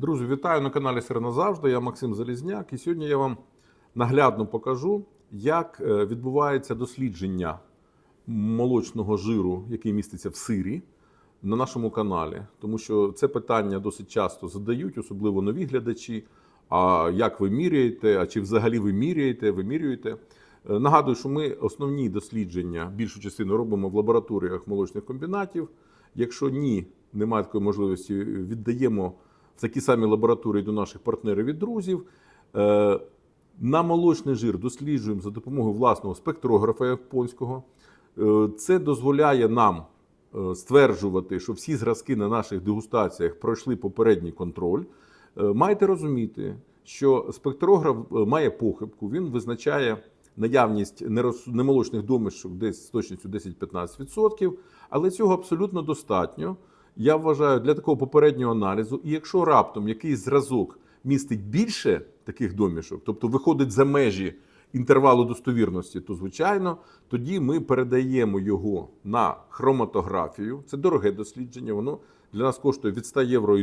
Друзі, вітаю на каналі Сир назавжди. Я Максим Залізняк. І сьогодні я вам наглядно покажу, як е, відбувається дослідження молочного жиру, який міститься в сирі, на нашому каналі. Тому що це питання досить часто задають, особливо нові глядачі. А як ви міряєте? А чи взагалі ви міряєте, вимірюєте? Е, Нагадую, що ми основні дослідження більшу частину робимо в лабораторіях молочних комбінатів. Якщо ні, немає такої можливості, віддаємо такі самі лабораторії до наших партнерів і друзів. Е, На молочний жир досліджуємо за допомогою власного спектрографа японського. Е, Це дозволяє нам е, стверджувати, що всі зразки на наших дегустаціях пройшли попередній контроль. Маєте розуміти, що спектрограф має похибку, він визначає наявність немолочних домішок десь з точністю 10-15%, але цього абсолютно достатньо. Я вважаю для такого попереднього аналізу. І якщо раптом якийсь зразок містить більше таких домішок, тобто виходить за межі інтервалу достовірності, то звичайно тоді ми передаємо його на хроматографію. Це дороге дослідження, воно для нас коштує від 100 євро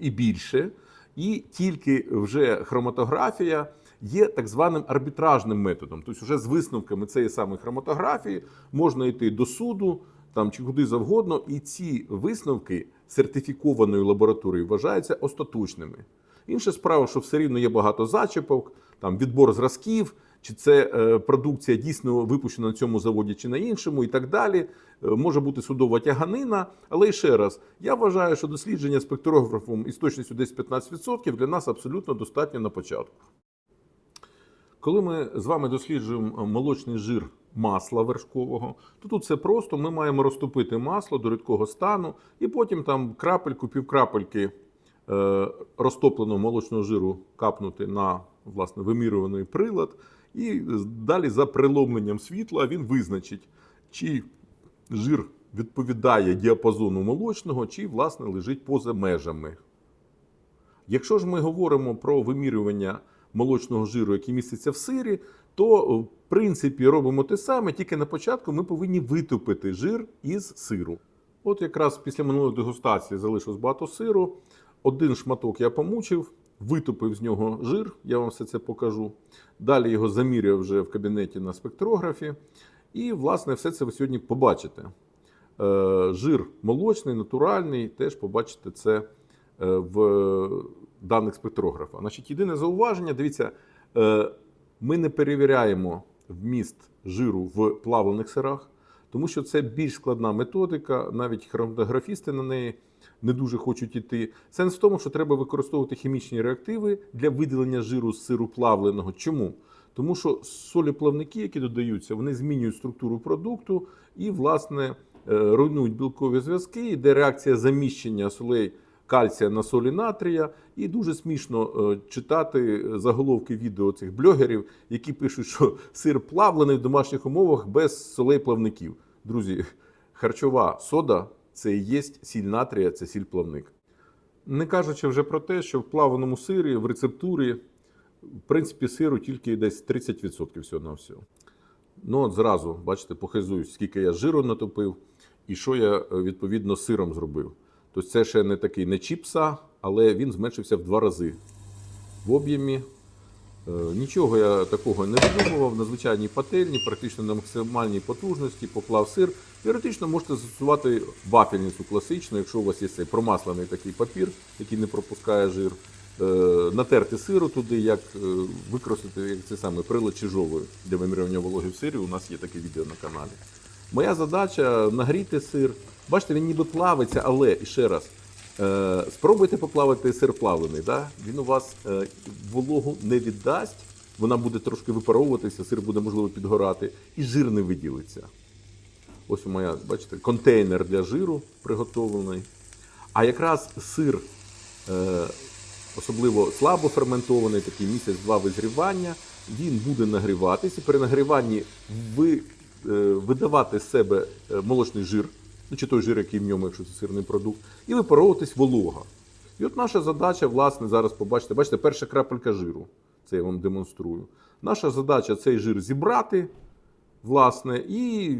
і більше. І тільки вже хроматографія є так званим арбітражним методом. Тобто, вже з висновками цієї самої хроматографії можна йти до суду там чи куди завгодно, і ці висновки сертифікованої лабораторії вважаються остаточними. Інша справа, що все рівно є багато зачіпок, там відбор зразків, чи це е, продукція дійсно випущена на цьому заводі чи на іншому, і так далі. Е, Може бути судова тяганина. Але ще раз, я вважаю, що дослідження спектрографом із точністю десь 15% для нас абсолютно достатньо на початку. Коли ми з вами досліджуємо молочний жир масла вершкового, то тут все просто. Ми маємо розтопити масло до рідкого стану і потім там крапельку, півкрапельки е, розтопленого молочного жиру капнути на власне вимірюваний прилад. І далі за приломленням світла він визначить, чи жир відповідає діапазону молочного, чи власне лежить поза межами. Якщо ж ми говоримо про вимірювання молочного жиру, який міститься в сирі, то в принципі робимо те саме, тільки на початку ми повинні витопити жир із сиру. От якраз після минулої дегустації залишилось багато сиру. Один шматок я помучив, витопив з нього жир, я вам все це покажу. Далі його заміряв вже в кабінеті на спектрографі. І, власне, все це ви сьогодні побачите. Е, Жир молочний, натуральний, теж побачите це е, в даних спектрографа. Значить, єдине зауваження, дивіться, е, ми не перевіряємо вміст жиру в плавлених сирах, тому що це більш складна методика, навіть хроматографісти на неї не дуже хочуть іти. Сенс в тому, що треба використовувати хімічні реактиви для виділення жиру з сиру плавленого. Чому? Тому що солі плавники, які додаються, вони змінюють структуру продукту і, власне, е, руйнують білкові зв'язки, йде реакція заміщення солей кальція на солі натрія. І дуже смішно е, читати заголовки відео цих блогерів, які пишуть, що сир плавлений в домашніх умовах без солей плавників. Друзі, харчова сода це і є сіль натрія, це сіль плавник. Не кажучи вже про те, що в плаваному сирі в рецептурі, в принципі, сиру тільки десь 30% всього на всього. Ну, от зразу, бачите, похизуюсь, скільки я жиру натопив і що я е, відповідно сиром зробив. Тобто це ще не такий не чіпса, але він зменшився в два рази в об'ємі. Е, Нічого я такого не видумував. На звичайній пательні, практично на максимальній потужності, поклав сир. Теоретично можете застосувати вафельницю класичну, якщо у вас є цей промаслений такий папір, який не пропускає жир. Е, Натерти сиру туди, як е, використати як це саме прилад чижовою для вимірювання вологи в сирі. У нас є таке відео на каналі. Моя задача нагріти сир. Бачите, він ніби плавиться, але і ще раз. Е, спробуйте поплавити сир плавлений. Да? Він у вас е, вологу не віддасть, вона буде трошки випаровуватися, сир буде можливо підгорати, і жир не виділиться. Ось у моя, бачите, контейнер для жиру приготовлений. А якраз сир, е, особливо слабо ферментований, такий місяць-два визрівання, він буде нагріватися. При нагріванні ви, видавати з себе е, молочний жир, ну чи той жир, який в ньому, якщо це сирний продукт, і випаровуватись волога. І от наша задача, власне, зараз побачите, бачите, перша крапелька жиру. Це я вам демонструю. Наша задача цей жир зібрати, власне, і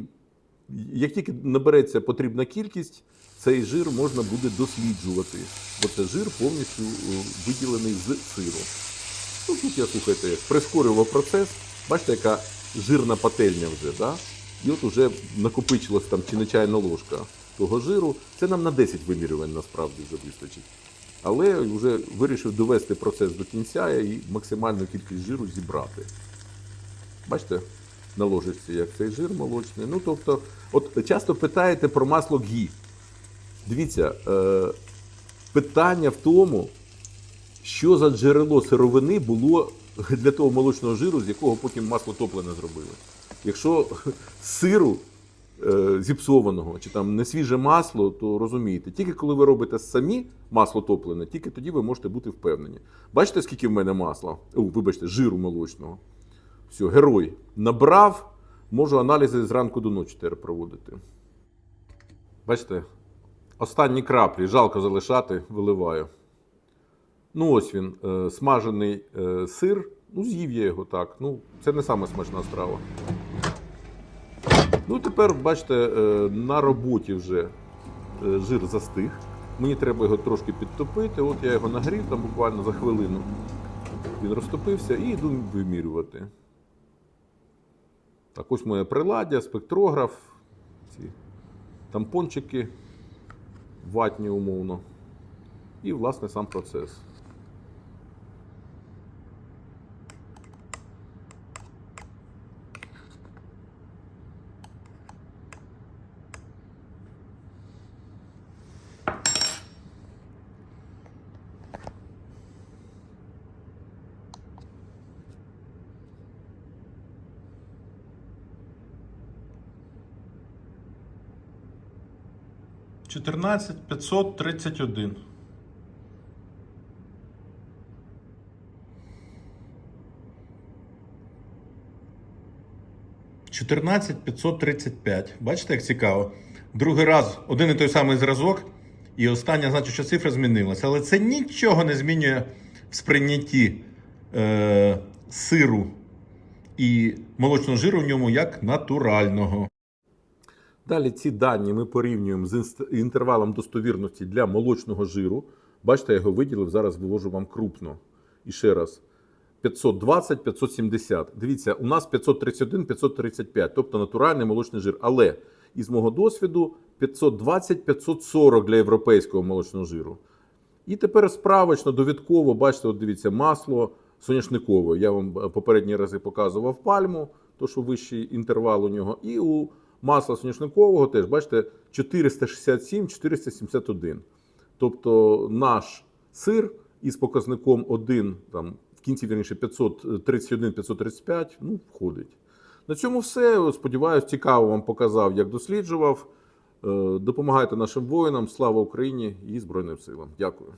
як тільки набереться потрібна кількість, цей жир можна буде досліджувати, бо це жир повністю е, виділений з сиру. Ну, тут я слухайте, прискорював процес. Бачите, яка жирна пательня вже, да? І от уже накопичилась там чи не чайна ложка того жиру. Це нам на 10 вимірювань насправді вже вистачить. Але вже вирішив довести процес до кінця і максимальну кількість жиру зібрати. Бачите, на ложечці, як цей жир молочний. Ну, тобто, от часто питаєте про масло гі. Дивіться, е, питання в тому, що за джерело сировини було для того молочного жиру, з якого потім масло топлене зробили. Якщо сиру е, зіпсованого чи там не свіже масло, то розумієте, тільки коли ви робите самі масло топлене, тільки тоді ви можете бути впевнені. Бачите, скільки в мене масла? О, вибачте, жиру молочного. Все, герой набрав, можу аналізи зранку до ночі тепер проводити. Бачите, останні краплі, жалко залишати, виливаю. Ну, ось він, е, смажений е, сир. Ну, з'їв я його так. Ну, це не саме смачна страва. Ну, тепер, бачите, е, на роботі вже жир застиг. Мені треба його трошки підтопити. От я його нагрів там буквально за хвилину. Він розтопився і йду вимірювати. Так, ось моє приладдя, спектрограф, ці тампончики ватні умовно. І, власне, сам процес. Чотирнадцять п'ятсот тридцять один. Чотирнадцять п'ятсот тридцять п'ять. Бачите, як цікаво. Другий раз один і той самий зразок, і остання, значить, що цифра змінилася. Але це нічого не змінює в сприйнятті е, сиру і молочного жиру в ньому як натурального. Далі ці дані ми порівнюємо з інтервалом достовірності для молочного жиру. Бачите, я його виділив, зараз вивожу вам крупно. І ще раз. 520, 570. Дивіться, у нас 531, 535, тобто натуральний молочний жир. Але із мого досвіду 520, 540 для європейського молочного жиру. І тепер справочно, довідково, бачите, от дивіться, масло соняшникове. Я вам е, попередні рази показував пальму, то що вищий інтервал у нього. І у масла соняшникового теж, бачите, 467, 471. Тобто наш сир із показником 1, там, в кінці вірніше 531, 535, ну, входить. На цьому все. Сподіваюсь, цікаво вам показав, як досліджував. Е, Допомагайте нашим воїнам. Слава Україні і Збройним силам. Дякую.